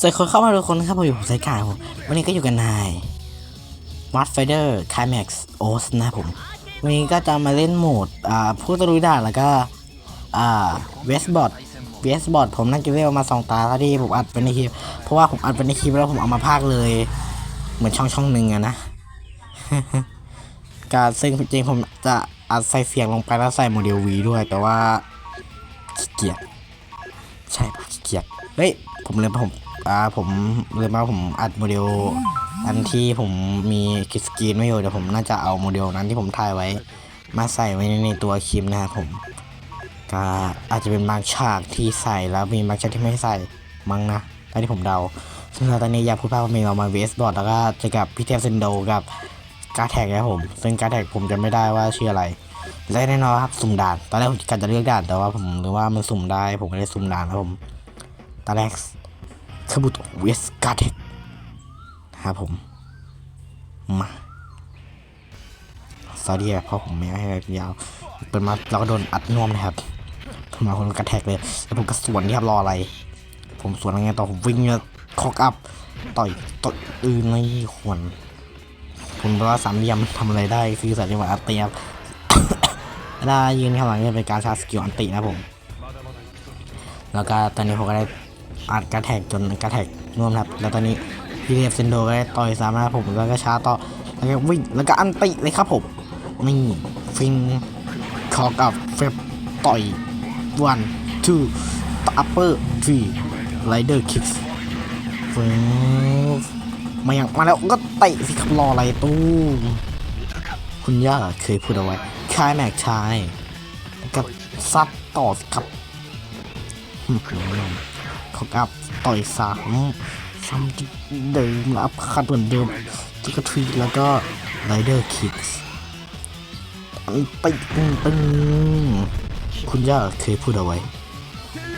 สวัสดีคนเข้ามาทุกคนนะครับผมอยู่ผมไซกายผมวันนี้ก็อยู่กันนายมาร์ทไฟเดอร์คายแม็กซ์โอสนะผม วันนี้ก็จะมาเล่นโหมดอ่าผู้ตะลุยด่านแล้วก็อ่าเวสบอร์ดเวสบอร์ดผมนั่งกินเวลมาสองตาที่ผมอัดไปในคลิป เพราะว่าผมอัดไปในคลิปแล้วผมเอามาพากเลย เหมือนช่องช่องหนึ่งอะนะการซึ่งจริงผมจะอัดใส่เสียงลงไปแล้วใส่โมเดลวีด้วย แต่ว่าขี้เกียจใช่ปะขี้เกียจเฮ้ยผมเลยผม อ่าผมเลยมาผมอัดโมเดล อันที่ผมมีคิสกรีนไม่อยู่เดี๋ยวผมน่าจะเอาโมเดลนั้นที่ผมถ่ายไว้ มาใส่ไว้ในตัวคลิปนะครับผมก็อาจจะเป็นบางฉากที่ใส่แล้วมีบางฉากที่ไม่ใส่มั้งนะตอนที่ผมเดาซึ่งตอนนี้อยากพูดภาพว่ามีเรามาเวสบอร์ดแล้วก็จะกับพี่เทพเซนโดกับการแท็กนะผม ซึ่งการแท็กผมจะไม่ได้ว่าชื่ออะไรและแน่นอนครับสุ่มด่าน ตอนแรกผมการจะเลือกด่านแต่ว่าผมหรือว่ามันสุ่มได้ผมก็เลยสุ่มด่านครับผมตอนแรก คาบุโตเวสการ์เทคนครับผม มาสอรี่เพราะผมไม่ให้ยาว เปิดมาเราก็โดนอัดน่วมนะครับมมาคนกระแทกเลยแล้วผมก็สวนที่ครับรออะไร ผมสวนยังไงต่อผมวิ่งแล้วคอกอัพต่อยต่อยอือไม่ควรผมว่าสามเหลี่ยมทำอะไรได้คือสามเหลี่ยมอัตเตียบได้ยืนข้างหลังเนี่ยเป็นการชาร์จสกิลอันตินะผม แล้วก็ตอนนี้ผมก็ได้ อัดกระแทกจนกระแทกน่วมครับ แล้วตอนนี้พี่เทพเซนโดก็ได้ต่อยสามนะครับผมแล้วก็ช้าต่อแล้วก็วิ่งแล้วก็อันติเลยครับผมนี่ฟิงคอกับเฟบต่อย one two upper three rider kicks ฟิงมาอย่างมาแล้วก็เตะสิครับรออะไรตู้คุณย่าเคยพูดเอาไว้คายแม็กชายแล้วก็ซัดต่อสิครับ ขากับต่อยสามซ้ำจุดเดิมแล้วอัพคัดเหมือนเดิมจิกทรีแล้วก็ไรเดอร์คิกไปตึงตึงคุณย่าเคยพูดเอาไว้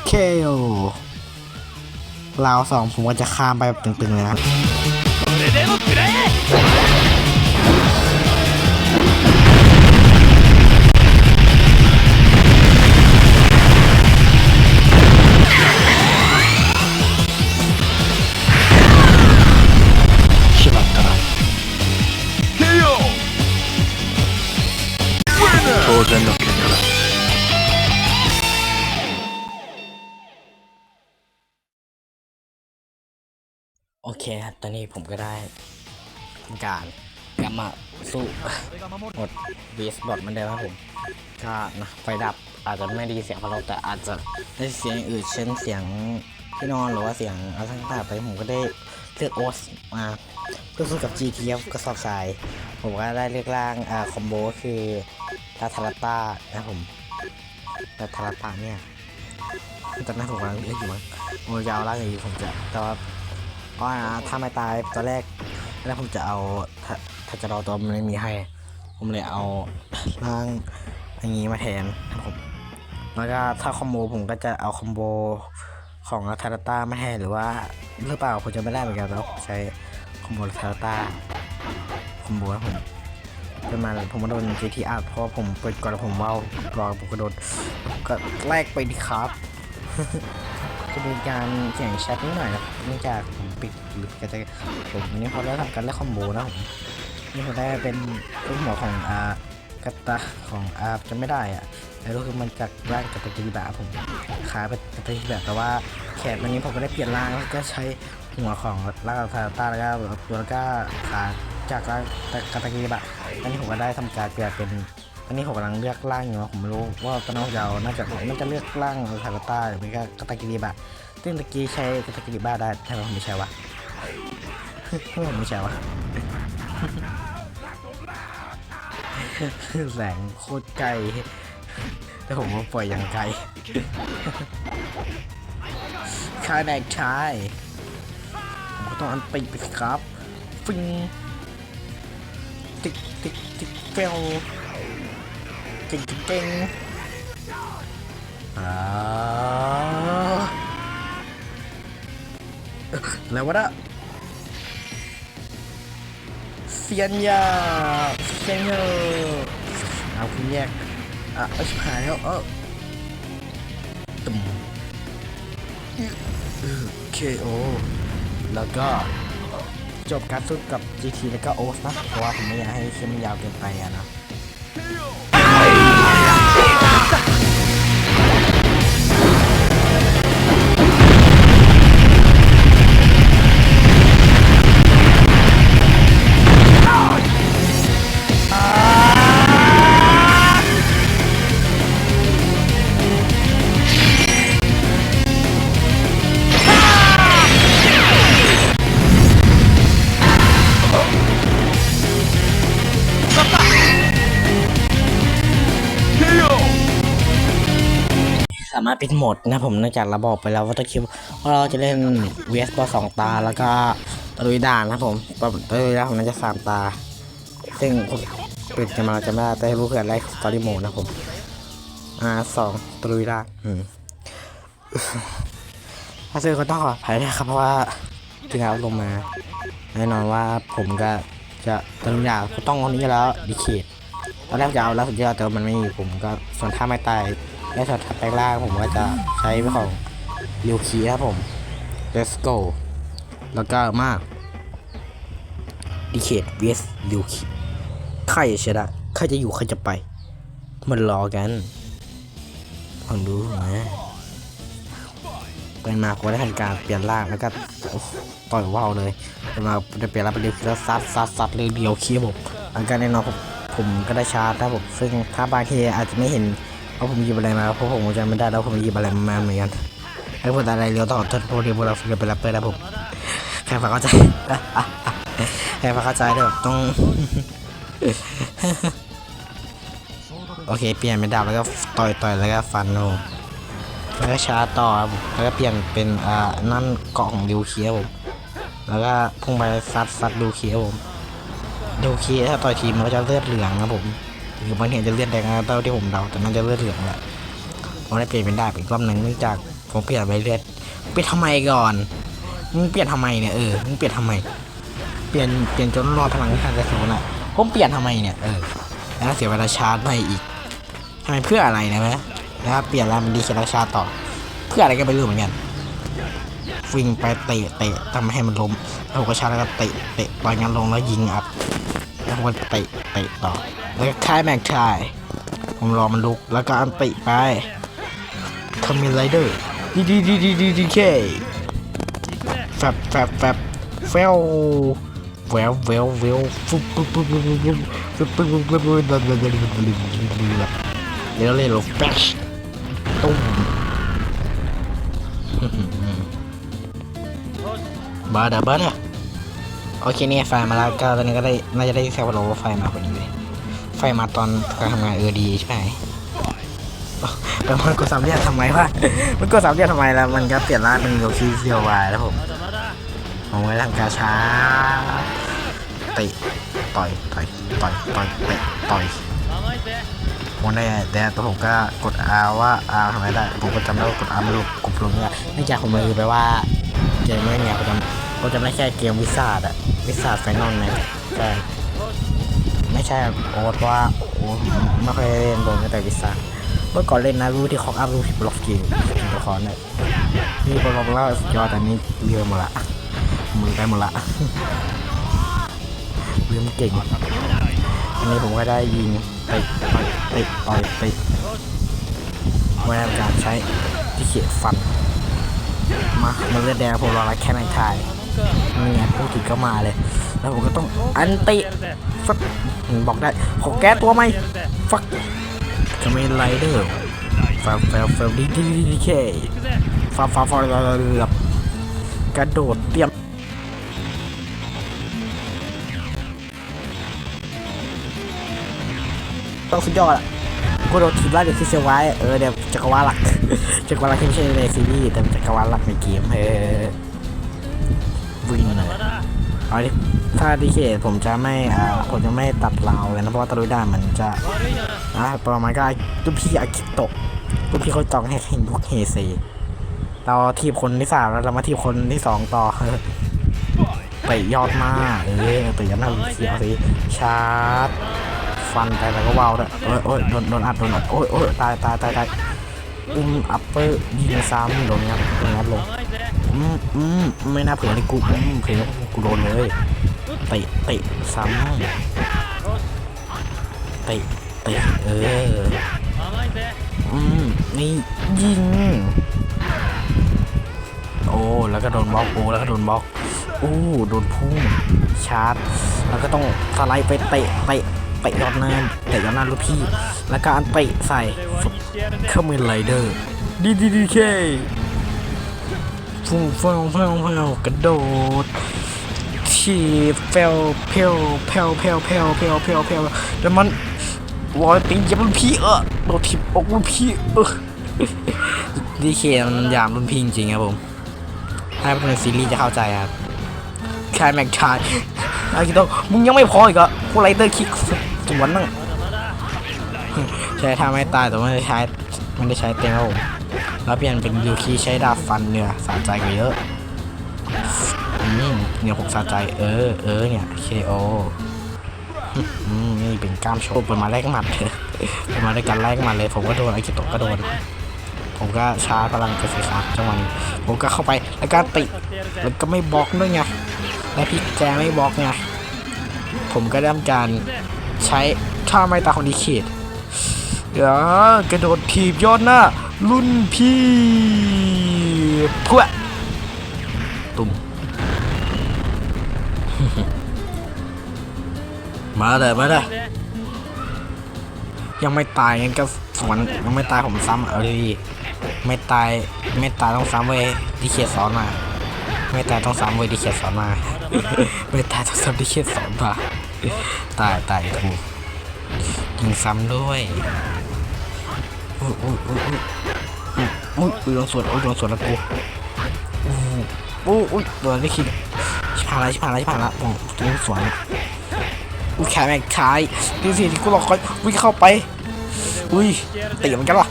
เคโอลาวสองผมก็จะข้ามไปแบบตึงๆเลยนะ คครับตอนนี้ผมก็ได้ทำการกลับมาสู้หมดบีสบอดมันเดิมครับผมก็นะไฟดับอาจจะไม่ด้ยินเสียงพะเราแต่อาจจะได้เสียงอื่นเช่นเสียงที่นอนหรือว่าเสียงอะไรต่างๆไปผมก็ได้เลือกโอสมาเพื่อสู้กับ GTF กระสอบทราย ผมก็ได้เลือกร่างอ่าคอมโบก็คือลาทาราต้านะผมลาทาราต้าเนี่ยตอนนั้นผมกำลังเลือกอยู่มั้งผมจะเอาร่างอย่างนี้ผมจะแต่ว่า เพราะถ้าไม่ตายตอนแรกแล้วผมจะเอาถ้าจะรอตัวมันไม่มีให้ ผมเลยเอาร่างอย่างนี้มาแทนครับผมแล้วก็ถ้าคอมโบผมก็จะเอาคอมโบของทาราต้ามาแทนหรือว่าหรือเปล่าผมจะไม่ได้เหมือนกันแล้วใช้คอมโบทาราต้าคอมโบนะผมเป็นมาผมมาโดน GTR เพราะผมเปิดก่อนผมว่าวรอผมก็โดนก็แลกไปดีครับ จะมีการเขียนแชทนิดหน่อยนะเนื่องจากผมปิดหรือก็จะผมวันนี้พอได้ทำการเล่นคอมโบนะผมนี่ผมได้เป็นลูกหัวของอากาตาของอาจะไม่ได้อะแล้วก็คือมันจากร่างกาตากิบะผมขาเป็นกาตากิบะแต่ว่าแขนวันนี้ผมก็ได้เปลี่ยนร่างแล้วก็ใช้หัวของร่างกาตาแล้วก็ตัวแล้วก็ขาจากร่างกาตากิบะอันนี้ผมก็ได้ทำการเปลี่ยนเป็น อันนี้ผมกำลังเลือกร่างอยู่นะผมไม่รู้ว่าตอนนั้เราน่าจะน่าจะเลือกร่างคาราต้าหรือไม่ก็กาตากิริบะซึ่งตะกี้ใช้กาตากิริบะได้ทำไหมผมไม่ใช่วะผมไม่ใช่วะแสงโคตรไกลแต่ผมว่าปล่อยอย่างไกลชาแดกชายผมก็ต้องอันติไปสิครับฟิงติ๊กติ๊กติ๊กเฟล เก่งเก่งอ่าแล้ววะนะเซียนยาเซียนยาเอาคุณแยกอะเอาชิบหายแล้วเออตุ่ม KO แล้วก็จบการสู้กับ GT แล้วก็โอสนะ เพราะว่าผมไม่อยากให้คลิปมันยาวเกินไปอะนะ ปิดหมดนะผมเนื่องจากเราบอกไปแล้วว่าตะคิวว่าเราจะเล่นเวสบอสองตาแล้วก็ตะลุยด่านนะผมตะลุยด่านผมน่าจะสามตา ซึ่งผมปิดจะมาจะไม่ได้แต่ให้รู้เผื่อไลฟ์สตอรี่โหมดนะผมอ่าสองตะลุยด่านอืมถ้าซื้อก็ต้องขออภัยด้วยครับเพราะว่าที่แล้วลงมาแน่นอนว่าผมก็จะตะลุยด่านก็ต้องคนนี้แล้วดีเคทตอนแรกจะเอาแล้วสุดยอดแต่มันไม่มีผมก็ส่วนถ้าไม่ตาย และช็อตถัดไปล่างผมก็จะใช้ของลิวคีครับผม let's go แล้วก็มากดีเคท vs ลิวคีใครจะชนะใครจะอยู่ใครจะไป มันรอกันลองดูนะไปมาก็ได้ทำการเปลี่ยนร่างแล้วก็ต่อยว่าวเลยไปมาได้เปลี่ยนร่างเป็นลิวคีแล้วซัดซัดซัดเลยเดียวคีผมแล้วก็แน่นอนผมผมก็ได้ชาร์จครับผมซึ่งถ้าบางทีอาจจะไม่เห็น ว่าผมหยิบอะไรมาเพราะผมจำไม่ได้แล้วผมหยิบอะไรมาเหมือนกันไอ้พวกอะไรเรียวต่อทนพวกเดียวพวกเราเรียนเป็นแรปเปอร์นะผมใครฟังเข้าใจใครฟังเข้าใจด้วยต้องโอเคเปลี่ยนเป็นดาบแล้วก็ต่อยต่อยแล้วก็ฟันโนแล้วก็ชาต่อแล้วก็เปลี่ยนเป็นอ่านั่นเกาะของดิวเคียผมแล้วก็พุ่งไปซัดซัดดิวเคียผมดิวเคียถ้าต่อยทีมันก็จะเลือดเหลืองนะผม หรือบางทีอาจะเลื่อดแดงนะเท่าที่ผมเดาแต่มันจะเลื่อดเหลืองแหละผมได้เปลี่ยนเป็นได้อีกรอบหนึ่งเนื่องจากผมเปลี่ยนไปเลือดเปลี่ยนทำไมก่อนมึงเปลี่ยนทำไมเนี่ยเออมึงเปลี่ยนทำไม เปลี่ยนเปลี่ยนจนรอพลังทางกระสุนอะผมเปลี่ยนทำไมเนี่ยเออแล้วเสียเวลาชาร์จไปอีกทำไมเพื่ออะไรนะแม่แล้วเปลี่ยนแล้วมันดีแค่ราชาร์จต่อ เพื่ออะไรก็ไม่รู้เหมือนกันวิ่งไปเตะเตะทำให้มันล้มแล้วผมก็ชาร์จแล้วก็เตะเตะปล่อยงานลงแล้วยิงอัพแล้วผมก็เตะเตะต่อ แล้วก็ค่ายแม็กชายผมรอมันลุกแล้วก็อันติไปคอมมินไรเดอร์ดีดีดีดีดีดีเคแฟบแฟบแฟบเฟลแววแววแววฟุบปุ๊บปุ๊บปุ๊บปุ๊บปุ๊บปุ๊บปุ๊บปุ๊บปุ๊บปุ๊บปุ๊บปุ๊บปุ๊บปุ๊บปุ๊บเดี๋ยวเล่นโลแฟชตุ้มบาดาบาดาโอเคเนี่ยไฟมาแล้วก็ตอนนี้ก็ได้น่าจะได้แซวโลว่าไฟมาพอดีเลย ไฟมาตอนการทำงานเออดีใช่ไหมแต่มันกดสามเหลี่ยมทำไมวะ มันกดสามเหลี่ยมทำไมล่ะ มันก็เปลี่ยนร่างเป็นโยคีเซียววายแล้วผมผมไว้ทำกาช้าตะต่อยต่อยต่อยต่อยเตะต่อยวันได้แต่ตัวผมก็กด R ว่า R ทำไมได้ ผมก็จำได้ว่ากด R ไม่รู้กดลงเนี่ยเนื่องจากผมมือไปว่าเกมไม่เนี่ยผมจำผมจำได้แค่เกมวิสาดอะวิสาดไฟนอลนะใช่ ไม่ใช่โอ๊ตว่าโอ้ไม่ค่อยเล่นโดนแต่วิสาเมื่อก่อนเล่นนะรู้ที่คอกอัพรู้ที่บล็อกเกมตัวคอนเนี่ยที่บล็อกแล้วสุดยอดแต่นี้เลือหมดละมือไปหมดละเรื่องเก่งอันนี้ผมก็ได้ยิงไปต่อยไปต่อยไปว้ทำการใช้ที่เขียฟันมามันเลือดแดงผมรอละแค่ในทาย นี่ไงพูดถึงก็มาเลย แล้วผมก็ต้องอันติฟักบอกได้ขอแก้ตัวไหมฟักจะไม่ไรเดอร์ฟาฟาฟาดีดีดีเคฟาฟาฟาเรือบกระโดดเตรียมต้องสุดยอดอะกูโดนทีมล่าเด็กที่เซไว้เออเดี๋ยวจักรวาลหลักจักรวาลหลักที่ไม่ใช่ในซีรีส์แต่จักรวาลหลักในเกมเออ วิ่งเลยเอาดิถ้าดีเคผมจะไม่อ่าผมจะไม่ตัดราวเลยนะเพราะว่าตะลุยด้านมันจะอ่าประมาณก็ลูกพี่อากิโตะลูกพี่เขาจองให้เห็นพวกเฮเซเราทีบคนที่สามแล้วเรามาทีบคนที่สองต่อเตะยอดมากเออเตะยอดมากเสียวสิชาร์จฟันไปแล้วก็วาวด้วยโอ้ยโอ้ยโดนโดนอัดโดนอัดโอ้ยโอ้ยตายตายตายตายอุ้มอัปเปอร์ยิงซ้ำโดนงัดโดนงัดลง อืมอืมไม่น่าเผื่อเลยกูอืมเผื่อกูโดนเลยเตะเตะซ้ำเตะเตะเอออืมนี่ยิงโอ้แล้วก็โดนบล็อกโอ้แล้วก็โดนบล็อกโอ้โดนพุ่งชาร์จ แล้วก็ต้องสไลด์ไปเตะเตะเตะยอดหน้าเตะยอดหน้าลูกพี่ แล้วก็อันเตะใส่เครื่องมือไรเดอร์ดีดีดีเค ฟุ้งฟุ้งฟุ้งฟุ้งกระโดดฉีดเฟลเพลเพลเพลเพลเพลเพลเพลแล้วมันวอยติงยับรุ่นพี่เออโดนทิบอกรุ่นพี่เออดีเคมันยามรุ่นพี่จริงครับผมถ้าเป็นในซีรีส์จะเข้าใจครับแค่แม็กชายอากิโตะมึงยังไม่พออีกเหรอะกูไลเตอร์คิกสวนนั่งใช้ท่าไม่ตายแต่ไม่ได้ใช้ไม่ได้ใช้เต็มครับผม แล้วเปลี่ยนเป็นยูคีใช้ดาบฟันเนี่ยสะใจกว่าเยอะอืมเนี่ยผมสะใจเออเออเนี่ย KO อืมนี่เป็นกล้ามโชว์เปิดมาแรกหมัดเลยเปิดมาด้วยกันแรกหมัดเลย ผมก็โดนไอากิโตก็โดน ผมก็ชาร์จพลังกระสีครับจังหวะนี้ผมก็เข้าไปแล้วก็ติแล้วก็ไม่บล็อกด้วยไงแล้วพี่แจไม่บล็อกไงผมก็ได้ทำการใช้ท่าไม้ตาของดีเขตเดี๋ยวกระโดดถีบยอดหน้า รุ่นพี่เพื่อตุ่มมาเลยมาเลยยังไม่ตายงั้นก็สวนยังไม่ตายผมซ้ำเอาดีๆไม่ตายไม่ตายต้องซ้ำเว้ยดีเขียดสอนมา ไม่ตายต้องซ้ำเว้ยดีเขียดสอนมา ไม่ตายต้องซ้ำดีเขียดสอนมาตายตายถูกยิงซ้ำด้วย อุ้ยอุ้ยอุ้ยอุ้ยอุ้ยอุ้ยอุ้ยโดนสวนโอุ้ยโดนสวนแล้วกูอุ้ยอุ้ยโดนได้คิดชิบหายละชิบหายละชิบหายละผมโดนสวนอุ้ยแขนแม่งขายดูสิที่กูหลอกคอยวิ่งเข้าไปอุ้ยตีเหมือนกันวะ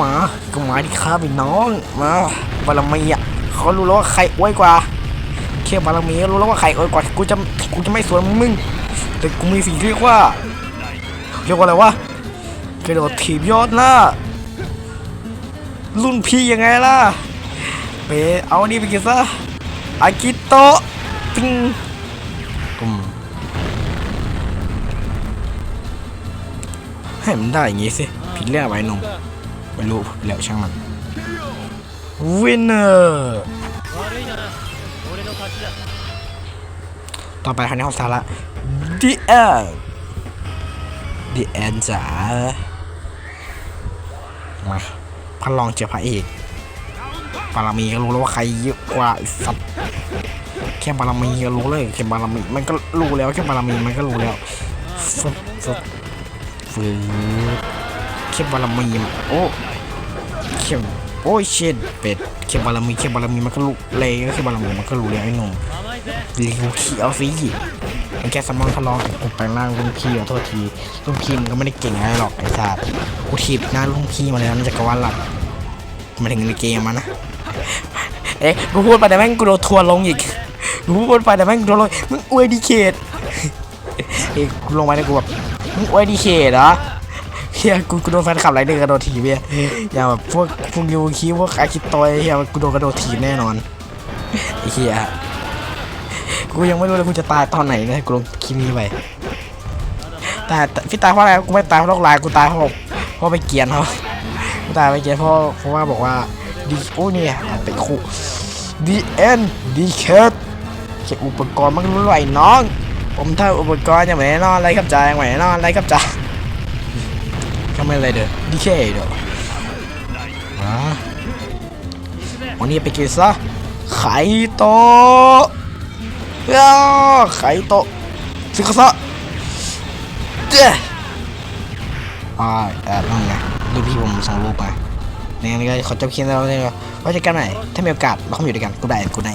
มาก็มาดิครับไอ้น้องมาบารมีอะเขารู้แล้วว่าใครอ้วยกว่าแค่บารมีก็รู้แล้วว่าใครอ้วยกว่ากูจะกูจะไม่สวนมึงแต่กูมีสิ่งที่เรียกว่าเรียกว่าอะไรวะ กระโดดถีบยอดหน้ารุ่นพี่ยังไงล่ะไปเอาอันนี้ไปกินซะอากิโตะปิ้งตุ่มให้มันได้อย่างงี้สิ ผิดเรื่องไว้หนุ่มไม่รู้ผิดแล้วช่างมันวินเนอร์ต่อไปคราวนี้ของสาระดีแอนดีแอนจ๋ามา พันลองเจอพระเอกบารมีก็รู้แล้วว่าใครเยอะกว่าสัตว์แค่บารมีก็รู้เลยแค่บารมีมันก็รู้แล้วแค่บารมีมันก็รู้แล้วฟึบฟึบฟืดเข้มบารมีโอ้เข้มโอ้ยเชดเป็ดเข้มบารมีเข้มบารมีมันก็ลุกเลยก็เข้มบารมีมันก็รู้แล้วไอ้หนุ่มลิงขี้เอาสิ แค่สมองทะลองผมไปล่างลุงพี่ขอโทษทีลุงพี่มันก็ไม่ได้เก่งอะไรหรอกไอ้สัตว์กูถีบหน้าลุงพี่มาเลยนะจักรวาลหลักมาถึงในเกมมันนะเอ๊ะกูพูดไปแต่แม่งกูโดนทัวร์ลงอีกกูพูดไปแต่แม่งกูโดนลงมึงอวยดีเคทเอ้ยกูลงไปแล้วกูแบบมึงอวยดีเคทเหรอเฮียกูกูโดนแฟนคลับไรเดอร์กระโดดถีบเฮียอย่างแบบพวกพวกยูคีพวกอาคิโตยเฮียกูโดนกระโดดถีบแน่นอนเฮีย กูยังไม่รู้เลยกูจะตายตอนไหนนะกูลงคลิปนี้ไปแต่พี่ตายเพราะอะไรกูไม่ตายเพราะโรคลายกูตายเพราะเพราะไปเกียนเขากูตายไปเกียนเพราะเพราะว่าบอกว่าดีโอ้เนี่ยติดคุดีเอ็นดีเคทเก็บอุปกรณ์มันรู้ไหวน้อง ผมถ้าอุปกรณ์ยังไม่แน่นอนอะไรครับจ่ายังไม่แน่นอนอะไรครับจ่าก็ไมอะไรเด้อดีเคเด้อวันนี้ไปกินซะไข่โตะอ้าวไข่โตะสิกซะเจ้อ่าแอบนั่งไงดูพี่ผมส่งรูปมาเนี่ยนี่ก็ขอจบคลิปแล้วเนี่ยไว้เจอกันใหม่ถ้ามีโอกาสเราคงอยู่ด้วยกันกูได้กูได้